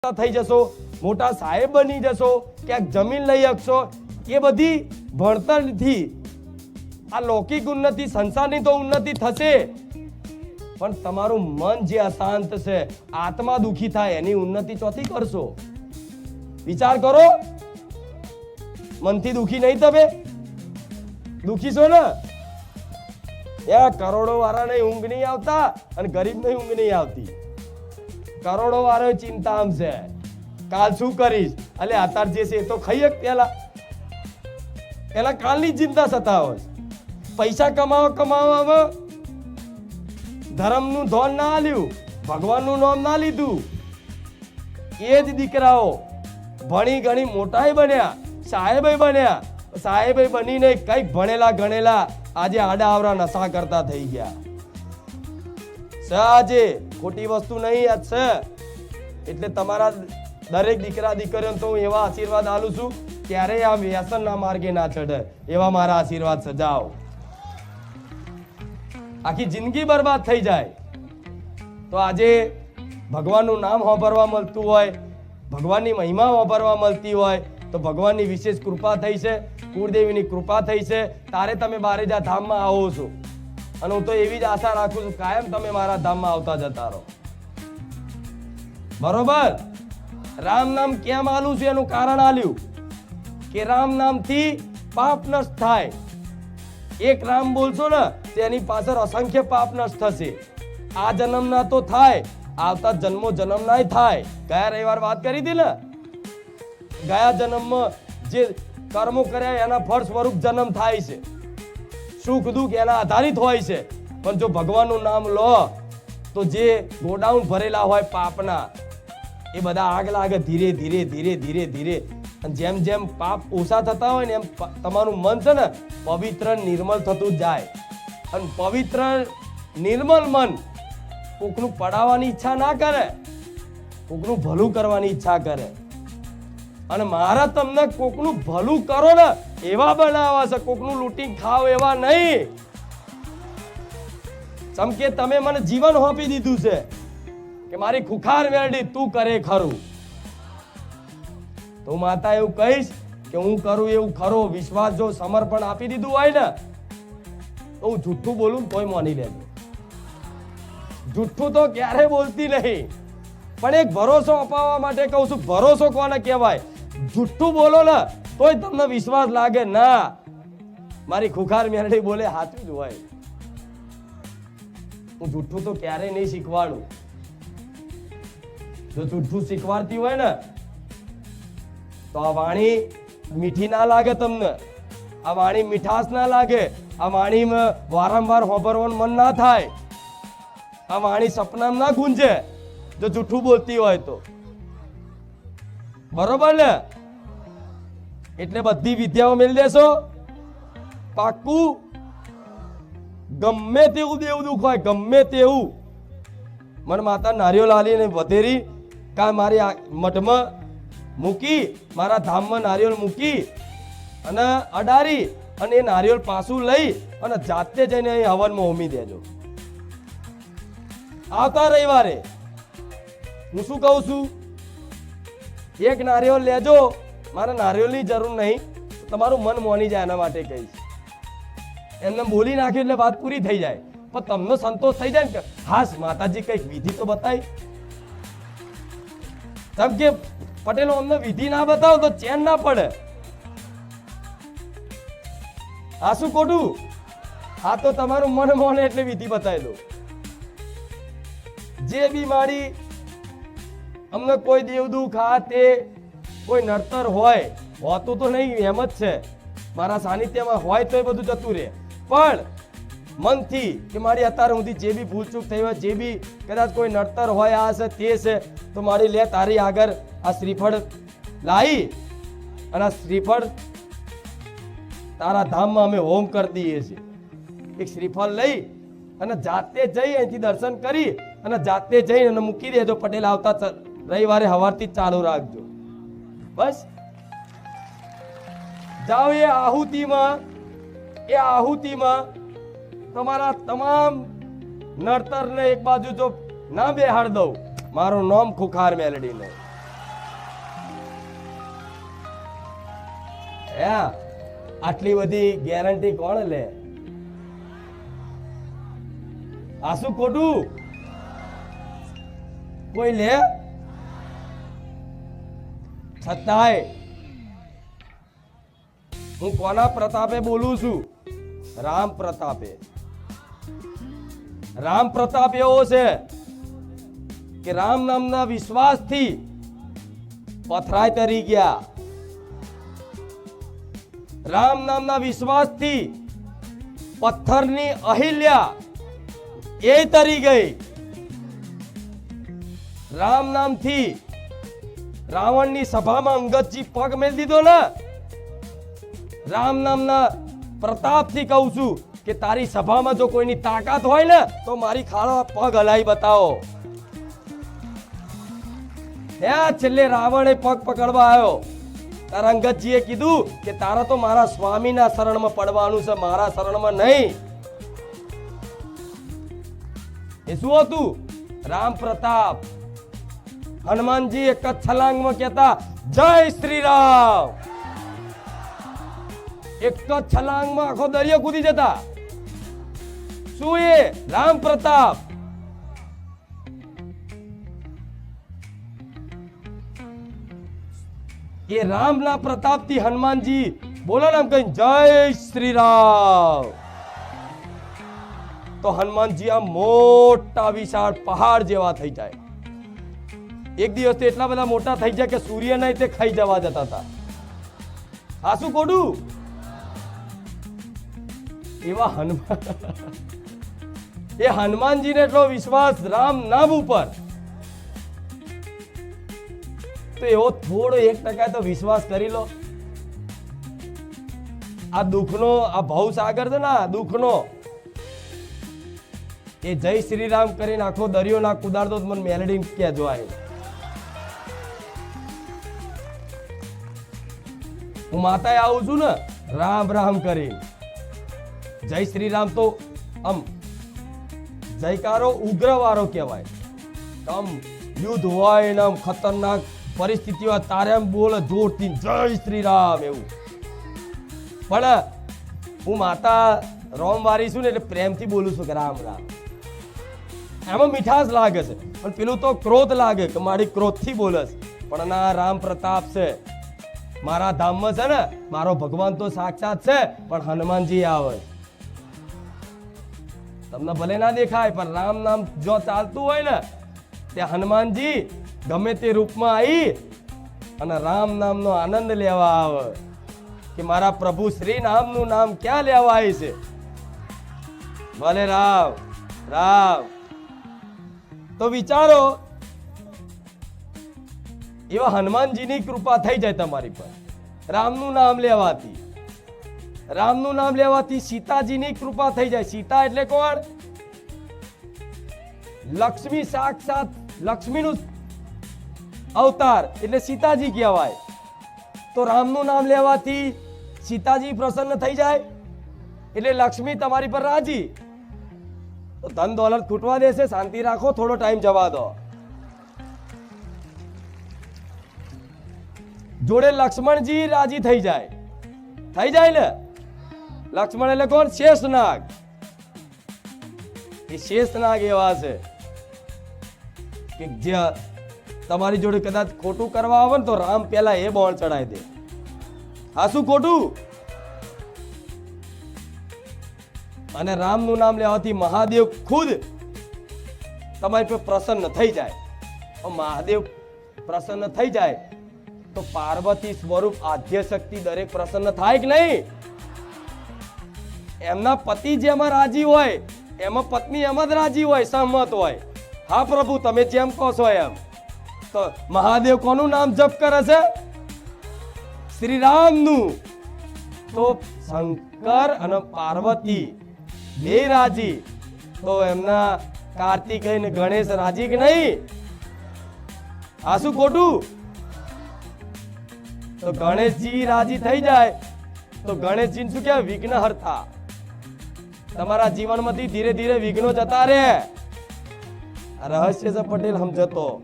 થઈ જશો, મોટા સાહેબ બની જશો, ક્યાંક જમીન લઈ શકશો એ બધી ભણતરથી આ લૌકિક ઉન્નતિ, સંસારની તો ઉન્નતિ થશે. પણ તમારું મન જે અશાંત છે, આત્મા દુખી થાય, એની ઉન્નતિ ચોથી કરશો. વિચાર કરો. મનથી દુખી નહીં તમે. દુખી છો ને? એ કરોડો વાળાને ઊંઘ નહીં આવતા અને ગરીબને ઊંઘ નહીં આવતી. કરોડો વાળો ચિંતા છે. કાલ શું કરીશ? એટલે અત્યારે જે છે એ તો ખાઈએ જ પેલા. કાલની ચિંતા છે. પૈસા કમાવો કમાવામાં ધર્મનું ધોન ના આલ્યું, ભગવાનનું નામ ના લીધું. એ જ દીકરાઓ ભણી ગણી મોટાય બન્યા સાહેબે બન્યા. સાહેબે બનીને કંઈક ભણેલા ગણેલા આજે આડા આવરા નશા કરતા થઈ ગયા. સહજે ખોટી વસ્તુ નહીં આ છે. એટલે તમારા દરેક દીકરા દીકરીઓને તો હું એવા આશીર્વાદ આલું છું, ક્યારેય આ વ્યસનના માર્ગે ના ચઢે. એવા મારા આશીર્વાદ સજાઓ આખી જિંદગી બરબાદ થઈ જાય. તો આજે ભગવાનનું નામ વાપરવા મળતું હોય, ભગવાનની મહિમા વાપરવા મળતી હોય, તો ભગવાનની વિશેષ કૃપા થઈ છે, કુળદેવીની કૃપા થઈ છે. તારે તમે બારેજા ધામમાં આવો છો. અને હું તો એવી જ આશા રાખું છું, કાયમ તમે મારા ધામમાં આવતા જતા રહો. બરોબર? રામ નામ કેમ આલું છે એનું કારણ આલ્યું? કે રામ નામથી પાપ નષ્ટ થાય. એક રામ બોલશો ને તેની પાછળ અસંખ્ય પાપ નષ્ટ થશે. આ જન્મના તો થાય, આવતા જન્મો જન્મનાય થાય. ગયા રવિવાર વાત કરી હતી ને? ગયા જન્મમાં જે કર્મો કર્યા, એના ફળ સ્વરૂપ જન્મ થાય છે. સુખ દુઃખ એના આધારિત હોય છે. પણ જો ભગવાનનું નામ લો, તો જે ગોડાઉન ભરેલા હોય પાપના, એ બધા આગ લાગે ધીરે ધીરે ધીરે ધીરે ધીરે. અને જેમ જેમ પાપ ઓછા થતા હોય ને એમ તમારું મન છે ને પવિત્ર નિર્મલ થતું જાય. અને પવિત્ર નિર્મલ મન કોકનું પડાવવાની ઈચ્છા ના કરે, કોકનું ભલું કરવાની ઈચ્છા કરે. અને મારા તમને કોકનું ભલું કરો ને, એવા બનાવવા છે, કોકનું લૂંટી ખાવ એવા નહીં. ચમ કે તમે મને જીવન હોપી દીધું છે કે મારી ખુખાર વેરડી તું કરે ખરું. તો માતા એવું કહીશ કે હું કરું એવું ખરો, વિશ્વાસ જો સમર્પણ આપી દીધું હોય ને, તો હું જુઠ્ઠું બોલું તોય માની લેજો. જુઠ્ઠું તો ક્યારે બોલતી નહીં. પણ એક ભરોસો અપાવવા માટે કહું છું, ભરોસો કોને કહેવાય? જુઠ્ઠું બોલો ને, તોય તમને વિશ્વાસ લાગે ના. મારી ખુખાર મેરડી બોલે સાચું જ હોય. હું જુઠ્ઠું તો ક્યારેય નહીં શીખવાડું. જો જુઠ્ઠું શીખવાડતી હોય ને, તો આ વાણી મીઠી ના લાગે તમને. આ વાણી મીઠાશ ના લાગે. આ વાણીમાં વારંવાર હોભરવાનું મન ના થાય. આ વાણી સપનામાં ના ગુંજે. જો જૂઠું બોલતી હોય તો. બરોબર ને? એટલે બધી વિદ્યાઓ મેળ દેશો પાક્કું? ગમે તેવું દેવું દુઃખ હોય, ગમે તેવું. મને માતા નારિયેળ આલીને વધેરી, કા મારી મઠમાં મૂકી, મારા ધામમાં નારિયેળ મૂકી અને અડારી અને એ નારિયેળ પાછું લઈ અને જાતે જઈને અહીં હવનમાં હોમી દેજો. આવતા રવિવારે હું શું કહું છું? એક નારિયેળ લેજો, મારે નારિયેળની જરૂર નહીં. તમારું મન મોની જાય એના માટે કહીશ. એમને બોલી નાખ્યું એટલે વાત પૂરી થઈ જાય. પણ તમને સંતોષ થઈ જાય ને હાસ માતાજી, કંઈક વિધિ તો બતાવી. તમ કે, પટેલો, અમને વિધિ ના બતાવો તો ચેન ના પડે. આ શું ખોટું? આ તો તમારું મન મોને એટલે વિધિ બતાવી દો. જે બી મારી અમને કોઈ દેવદૂ ખાતે કોઈ નર્તર હોય, હોતું તો નહીં, એમ જ છે. મારા સાનિધ્યમાં હોય તો એ બધું જતું રહે. પણ મનથી કે મારી અત્યારે સુધી જે બી ભૂલચૂક થઈ હોય, જે બી કદાચ કોઈ નડતર હોય, આ છે તે છે તો મારી લે, તારી આગળ આ શ્રીફળ લાવી અને આ શ્રીફળ તારા ધામમાં અમે હોમ કરી દઈએ છીએ. એક શ્રીફળ લઈ અને જાતે જઈ અહીંથી દર્શન કરી અને જાતે જઈ અને મૂકી દેજો, પટેલ આવતા રવિવારે સવારથી ચાલુ રાખજો. બસ. જાઓ એ આહુતિમાં એ આહુતિમાં તમારા તમામ નર્તરને એક બાજુ જો ના બેહાડ દઉં, મારું નામ ખુખાર મેલડીને. આટલી બધી ગેરંટી કોણ લે? આ શું ખોટું? કોઈ લે? છતાંય હું. કોના પ્રતાપે બોલું છું? રામ પ્રતાપે. રામ પ્રતાપ એવો છે કે રામ નામના વિશ્વાસથી પથરાય તરી ગયા. રામ નામના વિશ્વાસથી પથ્થરની અહિલ્યા એ તરી ગઈ. રામ નામથી રાવણની સભામાં અંગતજી પગ મેલ દીધો ને? રામ નામના પ્રતાપથી કહું છું કે તારી સભામાં જો કોઈની તાકાત હોય ને, તો મારી ખાળો પગ હલાઈ બતાવો. હે છેલ્લે રાવણે પગ પકડવા આવ્યો. તારા અંગતજીએ કીધું કે તારા તો મારા સ્વામીના શરણમાં પડવાનું છે, મારા શરણમાં નહીં. એ શું હતું? રામ પ્રતાપ. હનુમાનજી એક જ છલાંગમાં કહેતા જય શ્રી રામ એક જ છલાંગમાં આખો દરિયો કૂદી જતા શું એ રામ પ્રતાપ એ રામના પ્રતાપથી હનુમાનજી બોલો ને આમ કઈ જય શ્રી રામ તો હનુમાનજી આમ મોટા વિશાળ પહાડ જેવા થઈ જાય એક દિવસ એટલા બધા મોટા થઈ જાય કે સૂર્યને તે ખાઈ જવા જતા હતા. આ શું કોડું? એવા હનુમાન એ હનુમાનજીને એટલો વિશ્વાસ રામ નામ ઉપર. તો એવો થોડો એક ટકા તો વિશ્વાસ કરી લો. આ દુઃખનો, આ ભાવ સાગર છે ને દુઃખનો, એ જય શ્રી રામ કરીને આખો દરિયો ના કુદાડતો મને મેલેડી કહેજો આ હું માતાએ આવું છું ને, રામ રામ કરી જય શ્રી રામ તો આમ જયકારો ઉગ્રવાળો કહેવાય. આમ યુદ્ધ હોય ને આમ ખતરનાક પરિસ્થિતિ હોય તારે એમ બોલે જોરથી જય શ્રી રામ એવું. પણ હું માતા રોમવારી છું ને એટલે પ્રેમથી બોલું છું કે રામ રામ. એમાં મીઠાશ લાગે છે. પણ પેલું તો ક્રોધ લાગે કે મારી ક્રોધથી બોલે છે. પણ ના, રામ પ્રતાપ છે. મારા ધામમાં છે ને, મારો ભગવાન તો સાક્ષાત છે, પણ હનુમાનજી આવે. તમને ભલે ના દેખાય, પણ રામ નામ જો ચાલતું હોય ને, તે હનુમાનજી ગમે તે રૂપમાં આવી અને રામ નામનો આનંદ લેવા આવે. કે મારા પ્રભુ શ્રી નામનું નામ ક્યાં લેવા આવી છે? ભલે રામ રામ. તો વિચારો એવા હનુમાનજીની કૃપા થઈ જાય તમારી પર. રામનું નામ લેવાથી. રામનું નામ લેવાથી સીતાજીની કૃપા થઈ જાય. સીતા એટલે કોણ? લક્ષ્મી સાક્ષાત લક્ષ્મીનું અવતાર એટલે સીતાજી કહેવાય. તો રામનું નામ લેવાથી સીતાજી પ્રસન્ન થઈ જાય? એટલે લક્ષ્મી તમારી પર રાજી. તો ધન દોલત ખૂટવા દેશે. શાંતિ રાખો. થોડો ટાઈમ જવા દો. જોડે લક્ષ્મણજી રાજી થઈ જાય. થઈ જાય ને? લક્ષ્મણ એટલે કોણ? શેષનાગ. એ શેષનાગ એવા છે કે જે તમારી જોડે કદાચ ખોટું કરવા આવે ને તો રામ પેલા એ બોણ ચડાવી દે. આ શું ખોટું? અને રામનું નામ લેવાથી મહાદેવ ખુદ તમારી પર પ્રસન્ન થઈ જાય. મહાદેવ પ્રસન્ન થઈ જાય તો પાર્વતી સ્વરૂપ આધ્ય શક્તિ દરેક પ્રસન્ન થાય કે નહીં? એમના પતિ જેમાં રાજી હોય, એમાં પત્ની એમાં જ રાજી હોય સહમત હોય. હા પ્રભુ, તમે જેમ કહો છો એમ. તો મહાદેવ કોનું નામ જપ કરે છે? શ્રી રામનું તો શંકર અને પાર્વતી બે રાજી. તો એમના કાર્તિક ગણેશ રાજી કે નહીં? આ શું ખોટું? તો ગણેશજી રાજી થઈ જાય. તો ગણેશજી શું કહેવાય? વિઘ્ન હર્તા તમારા જીવનમાંથી ધીરે ધીરે વિઘ્નો જતા રહે. રહસ્ય છે પટેલ સમજતો.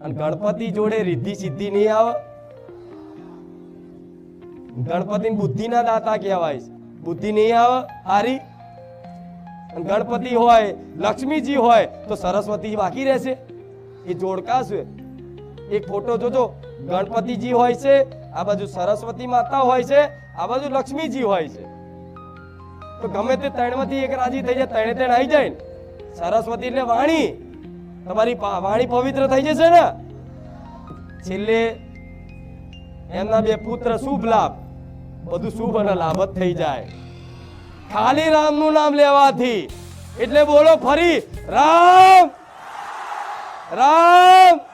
અને ગણપતિ જોડે રિદ્ધિ સિદ્ધિ નહીં આવે. ગણપતિ બુદ્ધિના દાતા કહેવાય બુદ્ધિ નહીં આવે, હારી. અને ગણપતિ હોય, લક્ષ્મીજી હોય, તો સરસ્વતી બાકી રહેશે. એ જોડકા છે. એક ફોટો જોજો. ગણપતિજી હોય છે, આ બાજુ સરસ્વતી માતા હોય છે, આ બાજુ લક્ષ્મીજી હોય છે. તો ગમે તે ત્રણમાંથી એક રાજી થઈ જાય, ત્રણે ત્રણ આવી જાય સરસ્વતી એટલે વાણી. તમારી વાણી પવિત્ર થઈ જશે ને. છેલ્લે એમના બે પુત્ર શુભ લાભ. બધું શુભ અને લાભ જ થઈ જાય. ખાલી રામનું નામ લેવાથી. એટલે બોલો ફરી. રામ! રામ!